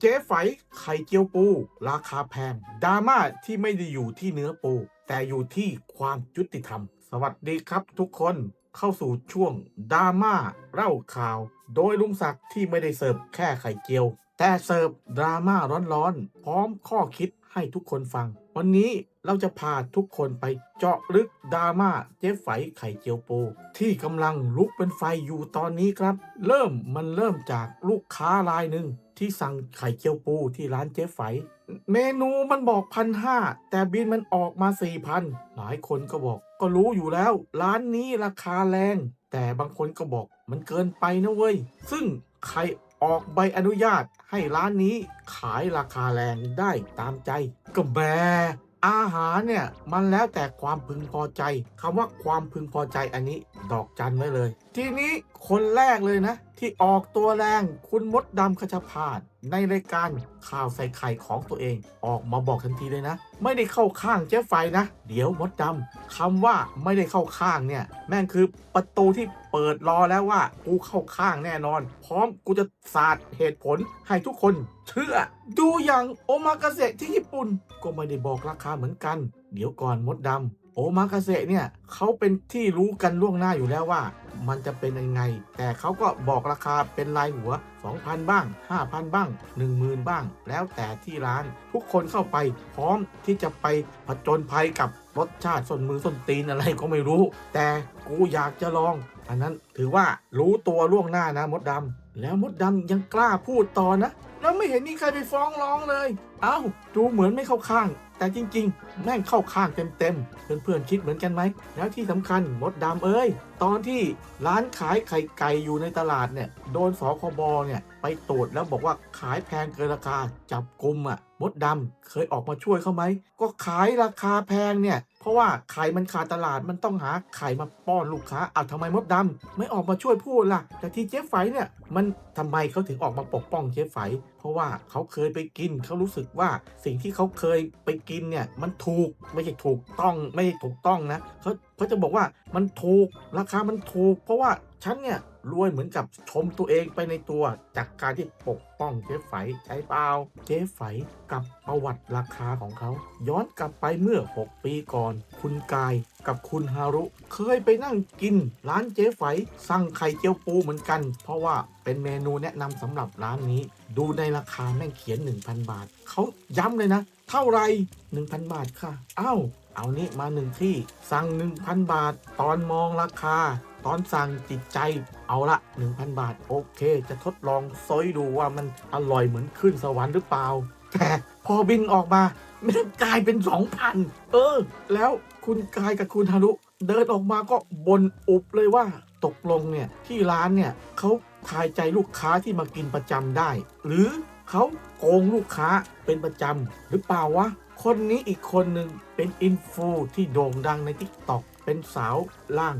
เจ๊ไฝไข่เจียวปู ราคาแพงดราม่าที่ไม่ได้อยู่ที่เนื้อปู แต่อยู่ที่ความยุติธรรม สวัสดีครับทุกคนเข้าสู่ช่วงดราม่าเล่าข่าว โดยลุงศักดิ์ที่ไม่ได้เสิร์ฟแค่ไข่เจียว แต่เสิร์ฟดราม่าร้อนๆ พร้อมข้อคิดให้ทุกคนฟัง วันนี้ เราจะพาทุกคนไปเจาะลึกดราม่าเจ๊ไฝไข่เจียวปู ที่กำลังลุกเป็นไฟอยู่ตอนนี้ครับ เริ่มมันเริ่มจากลูกค้ารายหนึ่งที่สั่งไข่เจียวปูที่ร้านเจ๊ไฝ เมนูมันบอกพันห้าแต่บินมันออกมาสี่พันหลายคนก็บอกก็รู้อยู่แล้ว ร้านนี้ราคาแรง แต่บางคนก็บอกมันเกินไปนะเว้ย ซึ่งใครออกใบอนุญาตให้ร้านนี้ขายราคาแรงได้ตามใจ ก็แบ อาหารเนี่ยมันแล้วแต่ความพึงพอใจคำว่าความพึงพอใจอันนี้ ดอกจันไว้เลย ทีนี้ คนแรกเลยนะ ที่ออกตัวแรงคุณมดดำคชพาดในรายการข่าวใส่ไข่ของตัวเอง ออกมาบอกทันทีเลยนะ ไม่ได้เข้าข้างเจ๊ไฟนะ เดี๋ยวมดดำคำว่าไม่ได้เข้าข้างเนี่ย แม่งคือประตูที่เปิดรอแล้วว่ากูเข้าข้างแน่นอน พร้อมกูจะสาดเหตุผลให้ทุกคนเชื่อ ดูอย่างโอมากาเสะที่ญี่ปุ่น ก็ไม่ได้บอกราคาเหมือนกัน เดี๋ยวก่อนมดดำ โอมากาเสะเนี่ยเขาเป็นที่รู้กันล่วงหน้าอยู่แล้วว่า มันจะเป็นยังไง แต่เขาก็บอกราคาเป็นรายหัว 2,000 บ้าง 5,000 บ้าง 10,000 บ้าง แล้วแต่ที่ร้าน ทุกคนเข้าไปพร้อมที่จะไปผจญภัยกับรสชาติส้นมือส้นตีนอะไรก็ไม่รู้ แต่กูอยากจะลอง อันนั้นถือว่ารู้ตัวล่วงหน้านะมดดำแล้วมดดำยังกล้าพูดต่อนะ แล้วไม่เห็นมีใครไปฟ้องร้องเลย เอ้าดูเหมือนไม่เข้าข้าง แต่จริงๆ แม่งเข้าข้างเต็มๆ เพื่อนๆคิดเหมือนกันไหม แล้วที่สำคัญมดดำเอ้ย ตอนที่ร้านขายไข่ไก่อยู่ในตลาดเนี่ย โดนสคบเนี่ย ไปตรวจแล้วบอกว่าขายแพงเกินราคาจับกลุ่มอะมดดำเคยออกมาช่วยเขาไหม ก็ขายราคาแพงเนี่ย ราะว่าไข่มันขาดตลาดมันต้องหาไข่มาป้อนลูกค้าเอาทำไมมดดำไม่ออกมาช่วยพูดล่ะ แต่ที่เจ๊ไฝเนี่ยมันทำไมเขาถึงออกมาปกป้องเจ๊ไฝ เพราะว่าเขาเคยไปกินเขารู้สึกว่าสิ่งที่เขาเคยไปกินเนี่ยมันถูกไม่ใช่ถูกต้องไม่ใช่ถูกต้องนะเขาเขาจะบอกว่ามันถูกราคามันถูก เพราะว่าฉันเนี่ย รวยเหมือนกับชมตัวเองไปในตัว จากการที่ปกป้องเจ๊ไฝใช่เปล่าเจ๊ไฝกับประวัติราคาของเขา ย้อนกลับไปเมื่อ 6 ปีก่อน คุณกายกับคุณฮารุ เคยไปนั่งกิน ร้านเจ๊ไฝสั่งไข่เจียวปูเหมือนกัน เพราะว่าเป็นเมนูแนะนำสำหรับร้านนี้ ดูในราคาแม่งเขียน 1,000 บาท เขาย้ำเลยนะ เท่าไร 1,000 บาทค่ะ อ้าวเอานี่มาหนึ่งที่ สั่ง 1,000 บาท ตอนมองราคา ตอนสั่งจิตใจเอาละ 1,000 บาท โอเค จะทดลองซอยดูว่ามันอร่อยเหมือนขึ้นสวรรค์หรือเปล่า แต่พอบินออกมาแม่งกลายเป็น 2,000 เออ แล้วคุณกายกับคุณฮารุเดินออกมาก็บนอุบเลยว่าตกลงเนี่ย ที่ร้านเนี่ยเขาทายใจลูกค้าที่มากินประจำได้ หรือเขาโกงลูกค้าเป็นประจำหรือเปล่าวะ คนนี้อีกคนหนึ่งเป็นอินฟูที่โด่งดังใน t ิ k t o k เป็นสาวล่าง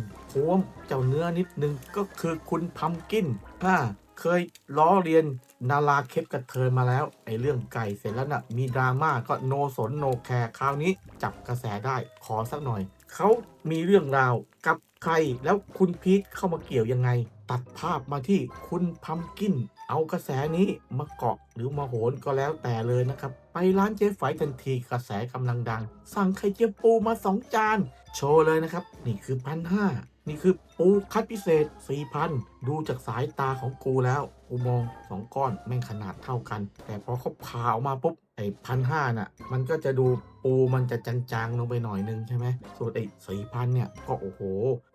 วมเจ้าเนื้อนิดนึงก็คือคุณพัมกินอ่าเคยล้อเรียนนาราเคปกับเธอมาแล้วไอ้เรื่องไก่เสร็จแล้วนะ่ะมีดราม่าก็โนสนโนแคร์คราวนี้จับกระแสได้ขอสักหน่อย เขามีเรื่องราวกับใครแล้วคุณพีทเข้ามาเกี่ยวยังไง ตัดภาพมาที่คุณพัมกิน เอากระแสนี้มาเกาะหรือมาโหนก็แล้วแต่เลยนะครับ ไปร้านเจ๊ไฝทันทีกระแสกำลังดัง สั่งไข่เจียวปูมา2จาน โชว์เลยนะครับ นี่คือพันห้า นี่คือปูคัดพิเศษ 4,000 ดูจากสายตาของกูแล้ว กูมอง2ก้อนแม่งขนาดเท่ากัน แต่พอเขาผ่าออกมาปุ๊บไอ้พันห้าน่ะ มันก็จะดูปูมันจะจางๆลงไปหน่อยนึงใช่ไหมส่วนไอ้สี่พันเนี่ย ก็โอ้โห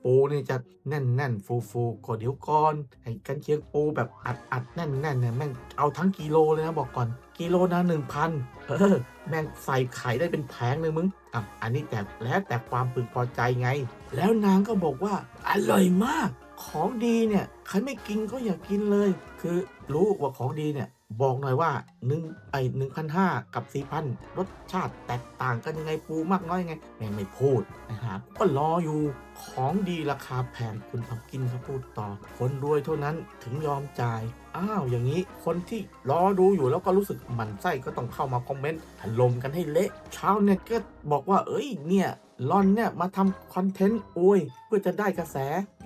ปูนี่จะแน่นแน่นฟูฟูๆก็เดี๋ยวก่อน ไอ้กันเชียงปูแบบอัดอัดๆแน่นแน่นเนี่ยแม่งเอาทั้งกิโลเลยนะบอกก่อน กิโลนะหนึ่งพันเออ แม่งใส่ไข่ได้เป็นแผงเลยมึงอะอันนี้แต่แล้วแต่ความพึงพอใจไง แล้วนางก็บอกว่า อร่อยมาก ของดีเนี่ยใครไม่กินก็อย่ากินเลย คือรู้ว่าของดีเนี่ย บอกหน่อยว่าหนึ่งไอหนึ่งพันห้ากับสี่พันรสชาติแตกต่างกันยังไงปูมากน้อยยังไงแม่งไม่พูดนะฮะก็รออยู่ของดีราคาแพงคุณพักกินเขาพูดต่อ คนรวยเท่านั้นถึงยอมจ่าย อ้าวอย่างนี้คนที่รอดูอยู่แล้วก็รู้สึกหมันไส้ก็ต้องเข้ามาคอมเมนต์ถล่มกันให้เละชาวเน็ตก็บอกว่าเอ้ยเนี่ย ลอนเนี่ยมาทำคอนเทนต์อวยเพื่อจะได้กระแส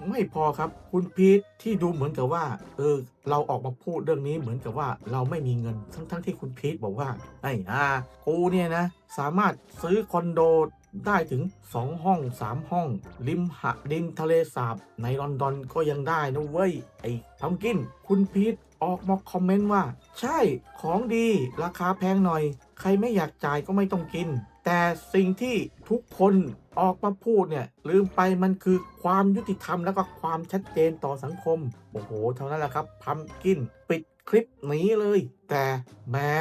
ไม่พอครับ คุณพีทที่ดูเหมือนกับว่าเออเราออกมาพูดเรื่องนี้เหมือนกับว่าเราไม่มีเงินทั้งทั้งๆที่คุณพีทบอกว่าไอ้อากูเนี่ยนะสามารถซื้อคอนโดได้ถึง 2 ห้อง 3 ห้อง ริมหะดินทะเลสาบ ในลอนดอนก็ยังได้นะเว้ย ไอ้พัมกิน คุณพีทออกมาคอมเมนต์ว่า ใช่ของดีราคาแพงหน่อย ใครไม่อยากจ่ายก็ไม่ต้องกิน แต่สิ่งที่ทุกคนออกมาพูดเนี่ยลืมไปมันคือความยุติธรรมแล้วก็ความชัดเจนต่อสังคม โอ้โห เท่านั้นแหละครับพัมกิน ปิดคลิปหนี้เลย แต่แม้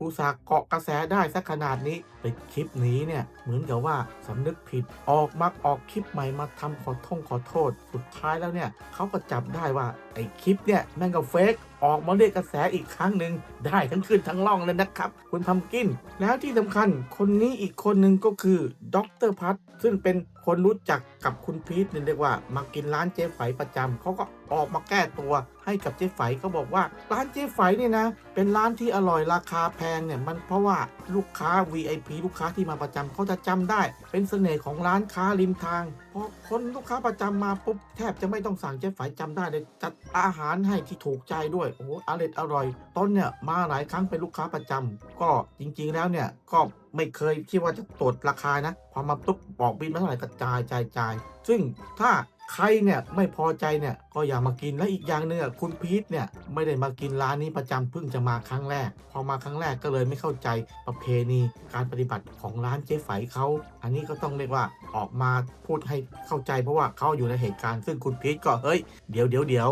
อุตส่าห์เกาะกระแสได้สักขนาดนี้ไปคลิปนี้เนี่ยเหมือนกับว่าสำนึกผิดออกมาออกคลิปใหม่มาทำขอท่งขอโทษ สุดท้ายแล้วเนี่ยเขาก็จับได้ว่าไอ้คลิปเนี่ยแม่งก็เฟกออกมาเรียกกระแสอีกครั้งหนึ่งได้ทั้งขึ้นทั้งล่องเลยนะครับ คุณพัมกิน แล้วที่สำคัญคนนี้อีกคนหนึ่งก็คือดรพัทซึ่งเป็นคนรู้จักกับคุณพีทเนี่ยเรียกว่ามากินร้านเจ๊ไฝประจำเขาก็ออกมาแก้ตัวให้กับเจ๊ไฝเขาบอกว่าร้านเจ๊ไฝเนี่ยนะเป็นร้านที่อร่อยราคาแพงเนี่ยมันเพราะว่าลูกค้า VIP ลูกค้าที่มาประจำเขาจะจำได้ เป็นเสน่ห์ของร้านค้าริมทางพอคนลูกค้าประจำมาปุ๊บแทบจะไม่ต้องสั่งเจ๊ไฝจำได้เลยจัดอาหารให้ที่ถูกใจด้วยโอ้โหอร่อยอร่อยต้นเนี่ยมาหลายครั้งเป็นลูกค้าประจำก็จริง ๆ แล้วเนี่ยก็ไม่เคยคิดว่าจะตรวจราคานะ พอมาปุ๊บบอกบินมาเท่าไหร่ก็จ่ายจ่ายจ่ายซึ่งถ้า ใครเนี่ยไม่พอใจเนี่ยก็อย่ามากินและอีกอย่างหนึงอะคุณพีทเนี่ยไม่ได้มากินร้านนี้ประจำเพิ่งจะมาครั้งแรก พอมาครั้งแรกก็เลยไม่เข้าใจประเพณีการปฏิบัติของร้านเจ๊ไฝเขาอันนี้ก็ต้องเรียกว่าออกมาพูดให้เข้าใจเพราะว่าเขาอยู่ในเหตุการณ์ซึ่งคุณพีทก็เฮ้ยเดี๋ยวเดี๋ยวเดี๋ยว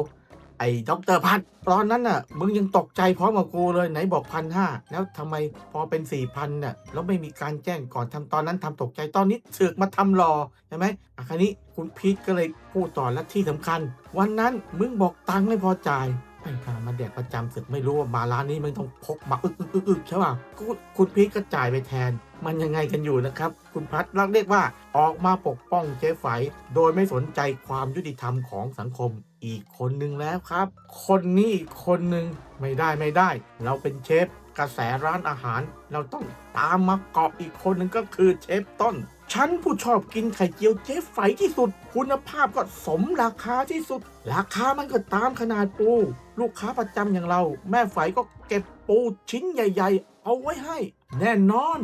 ไอ้ด็อกเตอร์พันตอนนั้นน่ะ มึงยังตกใจพร้อมกับกูเลยไหนบอกพันห้าแล้วทำไมพอเป็นสี่พันน่ะแล้วไม่มีการแจ้งก่อนทำตอนนั้นทำตกใจตอนนี้เสือกมาทำรอใช่ไหมอะคราวนี้คุณพีทก็เลยพูดต่อและที่สำคัญ วันนั้นมึงบอกตังค์ไม่พอจ่าย ไอ้ห่ามาแดกประจำศึกไม่รู้ว่ามาร้านนี้มึงต้องพกมาอึกอึกอึกใช่ป่ะคุณพีทก็จ่ายไปแทน มันยังไงกันอยู่นะครับ คุณพัดรักเรียกว่าออกมาปกป้องเจ๊ไฝโดยไม่สนใจความยุติธรรมของสังคมอีกคนนึงแล้วครับ คนนี้อีกคนนึงไม่ได้ไม่ได้ เราเป็นเชฟกระแสร้านอาหาร เราต้องตามมาเกาะอีกคนนึงก็คือเชฟต้น ฉันผู้ชอบกินไข่เจียวเจ๊ไฝที่สุด คุณภาพก็สมราคาที่สุด ราคามันก็ตามขนาดปู ลูกค้าประจำอย่างเรา แม่ไฝก็เก็บปูชิ้นใหญ่ ๆ เอาไว้ให้ แน่นอน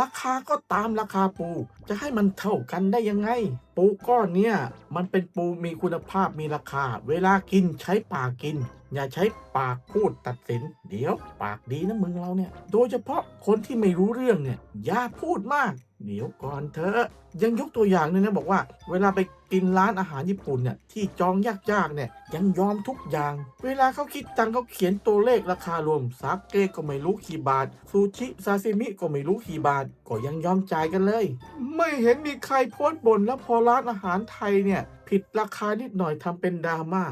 ราคาก็ตามราคาปู จะให้มันเท่ากันได้ยังไง ปูก้อนเนี่ย มันเป็นปูมีคุณภาพมีราคา เวลากินใช้ปากกิน อย่าใช้ปากพูดตัดสิน เดี๋ยว ปากดีนะมึงเราเนี่ย โดยเฉพาะคนที่ไม่รู้เรื่องเนี่ยอย่าพูดมาก เดี๋ยวก่อนเถอะยังยกตัวอย่างนึงนะบอกว่า เวลาไปกินร้านอาหารญี่ปุ่นเนี่ยที่จองยากๆเนี่ยยังยอมทุกอย่าง เวลาเขาคิดตังเขาเขียนตัวเลขราคารวมสากเกก็ไม่รู้กี่บาท ซูชิซาซิมิก็ไม่รู้กี่บาท ก็ยังยอมจ่ายกันเลย ไม่เห็นมีใครโพสต์บ่นแล้วพอร้านอาหารไทยเนี่ย ผิดราคานิดหน่อยทำเป็นดราม่า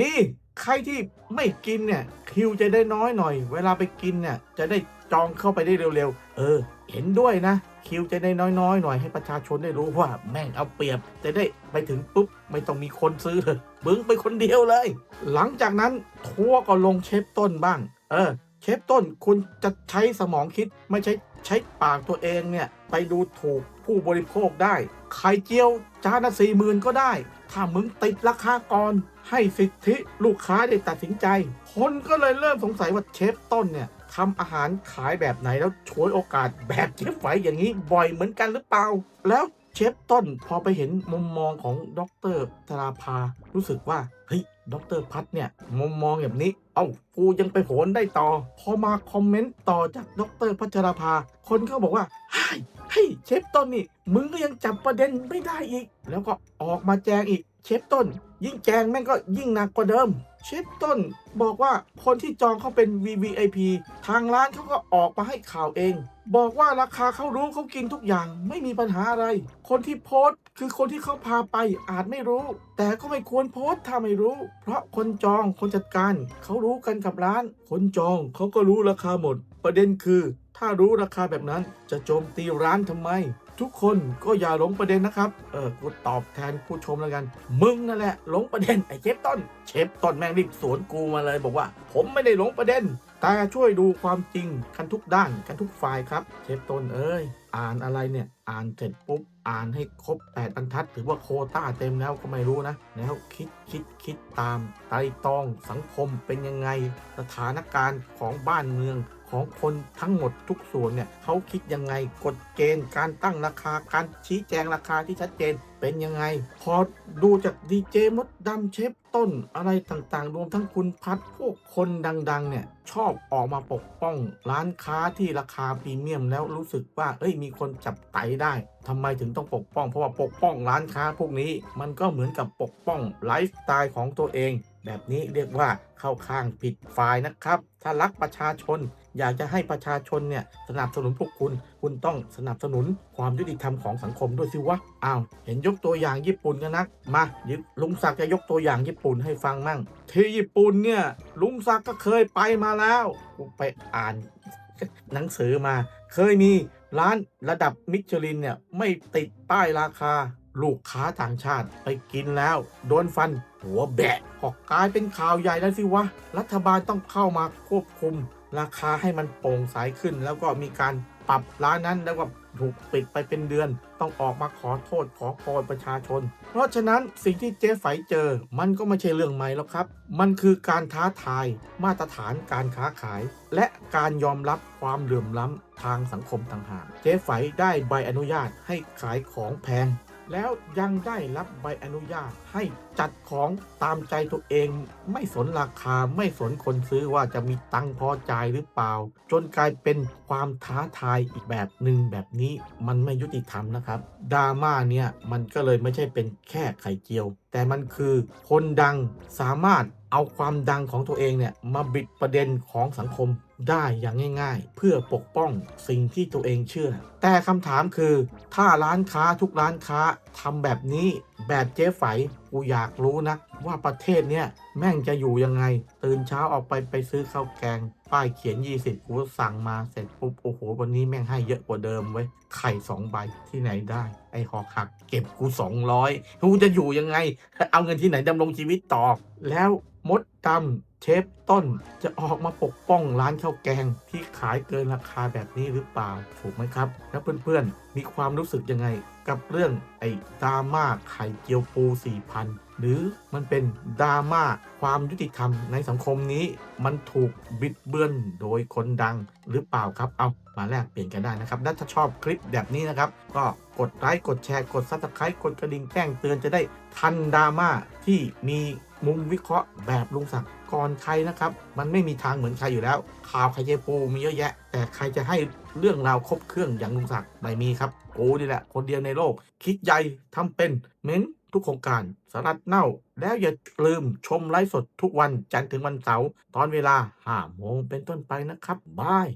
ดีใครที่ไม่กินเนี่ยคิวจะได้น้อยหน่อย เวลาไปกินเนี่ยจะได้จองเข้าไปได้เร็วๆ เออ เห็นด้วยนะ คิวจะได้น้อยๆหน่อยให้ประชาชนได้รู้ว่าแม่งเอาเปรียบจะได้ไปถึงปุ๊บ ไม่ต้องมีคนซื้อเลยบึ้งไปคนเดียวเลย หลังจากนั้นทัวก็ลงเชฟต้นบ้าง เออ เชฟต้นคุณจะใช้สมองคิดไม่ใช่ใช้ปากตัวเองเนี่ย ไปดูถูกผู้บริโภคได้ไข่เจียวจานละสี่หมื่นก็ได้ ถ้ามึงติดราคาก่อนให้สิทธิลูกค้าได้ตัดสินใจ คนก็เลยเริ่มสงสัยว่าเชฟต้นเนี่ย ทำอาหารขายแบบไหนแล้วช่วยโอกาสแบบเชฟไฝอย่างนี้บ่อยเหมือนกันหรือเปล่า แล้วเชฟต้นพอไปเห็นมุมมองของดรธราภา รู้สึกว่า เฮ้ยดรพัฒเนี่ยมุมมองแบบนี้ เอ้ากูยังไปโหนได้ต่อ พอมาคอมเมนต์ต่อจากดรพัชราภา คนเขาบอกว่าเฮ้ยเฮ้ยเชฟต้นนี่ มึงก็ยังจับประเด็นไม่ได้อีก แล้วก็ออกมาแจงอีก เชฟต้น ยิ่งแจงแม่งก็ยิ่งหนักกว่าเดิม เชฟต้นบอกว่าคนที่จองเขาเป็น VVIP ทางร้านเขาก็ออกมาให้ข่าวเอง บอกว่าราคาเขารู้เขากินทุกอย่างไม่มีปัญหาอะไร คนที่โพสต์คือคนที่เขาพาไปอาจไม่รู้ แต่ก็ไม่ควรโพสต์ถ้าไม่รู้ เพราะคนจองคนจัดการเขารู้กันกับร้าน คนจองเขาก็รู้ราคาหมด ประเด็นคือ ถ้ารู้ราคาแบบนั้นจะโจมตีร้านทำไม ทุกคนก็อย่าหลงประเด็นนะครับ เออกูตอบแทนผู้ชมแล้วกัน มึงนั่นแหละหลงประเด็นไอ้เชฟต้น เชฟต้นแม่งรีบสวนกูมาเลยบอกว่า ผมไม่ได้หลงประเด็น แต่ช่วยดูความจริงกันทุกด้านกันทุกฝ่ายครับ เชฟต้นเอ้ย อ่านอะไรเนี่ย อ่านเสร็จปุ๊บอ่านให้ครบ8บรรทัดถือว่าโคต้าเต็มแล้วก็ไม่รู้นะ แล้วคิดคิดคิดตามไตรตรองสังคมเป็นยังไง สถานการณ์ของบ้านเมืองของคนทั้งหมดทุกส่วนเนี่ยเขาคิดยังไงกฎเกณฑ์การตั้งราคาการชี้แจงราคาที่ชัดเจนเป็นยังไง พอดูจากดีเจมดดำเชฟต้นอะไรต่างๆ รวมทั้งคุณพัดพวกคนดังๆ เนี่ย ชอบออกมาปกป้อง ร้านค้าที่ราคาพรีเมียมแล้วรู้สึกว่าเอ้ยมีคนจับไตได้ทำไมถึงต้องปกป้อง เพราะว่าปกป้องร้านค้าพวกนี้ มันก็เหมือนกับปกป้องไลฟ์สไตล์ของตัวเอง แบบนี้เรียกว่าเข้าข้างผิดฝ่ายนะครับ ถ้ารักประชาชน อยากจะให้ประชาชนเนี่ยสนับสนุนพวกคุณ คุณต้องสนับสนุนความยุติธรรมของสังคมด้วยสิวะอ้าวเห็นยกตัวอย่างญี่ปุ่นกันนัก มายึลุงศักดิ์จะยกตัวอย่างญี่ปุ่นให้ฟังมั่ง ที่ญี่ปุ่นเนี่ยลุงศักดิ์ก็เคยไปมาแล้วไปอ่านหนังสือมา เคยมีร้านระดับมิชลินเนี่ยไม่ติดป้ายราคาลูกค้าต่างชาติไปกินแล้ว โดนฟันหัวแบะพอกกลายเป็นข่าวใหญ่แล้วสิวะ รัฐบาลต้องเข้ามาควบคุม ราคาให้มันโปร่งใสขึ้น แล้วก็มีการปรับร้านนั้นแล้วก็ถูกปิดไปเป็นเดือน ต้องออกมาขอโทษขอโพยประชาชน เพราะฉะนั้นสิ่งที่เจ๊ไฝเจอ มันก็ไม่ใช่เรื่องใหม่แล้วครับ มันคือการท้าทายมาตรฐานการค้าขาย และการยอมรับความเหลื่อมล้ำทางสังคมต่างหากเจ๊ไฝได้ใบอนุญาตให้ขายของแพง แล้วยังได้รับใบอนุญาตให้จัดของตามใจตัวเอง ไม่สนราคาไม่สนคนซื้อว่าจะมีตังพอจ่ายหรือเปล่า จนกลายเป็นความท้าทายอีกแบบหนึ่งแบบนี้มันไม่ยุติธรรมนะครับดราม่าเนี่ยมันก็เลยไม่ใช่เป็นแค่ไข่เจียว แต่มันคือคนดังสามารถเอาความดังของตัวเองเนี่ยมาบิดประเด็นของสังคม ได้อย่างง่ายๆ เพื่อปกป้องสิ่งที่ตัวเองเชื่อ แต่คำถามคือ ถ้าร้านค้าทุกร้านค้าทำแบบนี้แบบเจ๊ไฝกูอยากรู้นะ ว่าประเทศเนี้ยแม่งจะอยู่ยังไง ตื่นเช้าออกไปไปซื้อข้าวแกง ป้ายเขียน 20 กูก็สั่งมาเสร็จปุ๊บ โอ้โห วันนี้แม่งให้เยอะกว่าเดิมเว้ย ไข่2ใบที่ไหนได้ ไอ้หอกหัก เก็บกู 200กูจะอยู่ยังไง เอาเงินที่ไหนดำรงชีวิตต่อ แล้วมด ดำเชฟต้นจะออกมาปกป้องร้านข้าวแกงที่ขายเกินราคาแบบนี้หรือเปล่าถูกไหมครับ แล้วเพื่อนๆ มีความรู้สึกยังไงกับเรื่องไอ้ดราม่าไข่เจียวปู4,000หรือมันเป็นดราม่าความยุติธรรมในสังคมนี้ มันถูกบิดเบือนโดยคนดังหรือเปล่าครับ เอามาแลกเปลี่ยนกันได้นะครับและถ้าชอบคลิปแบบนี้นะครับ ก็กดไลค์กดแชร์กดซับสไครต์กดกระดิ่งแจ้งเตือนจะได้ทันดราม่าที่มี มุมวิเคราะห์แบบลุงศักดิ์ก่อนใครนะครับ มันไม่มีทางเหมือนใครอยู่แล้ว ข่าวไข่เจียปูมีเยอะแยะ แต่ใครจะให้เรื่องราวครบเครื่องอย่างลุงศักดิ์ไม่มีครับกูนี่แหละ คนเดียวในโลก คิดใหญ่ทำเป็นเม้นทุกโครงการสารัดเน่า แล้วอย่าลืมชมไลฟ์สดทุกวันจันทร์ถึงวันเสาร์ตอนเวลา5โมงเป็นต้นไปนะครับบาย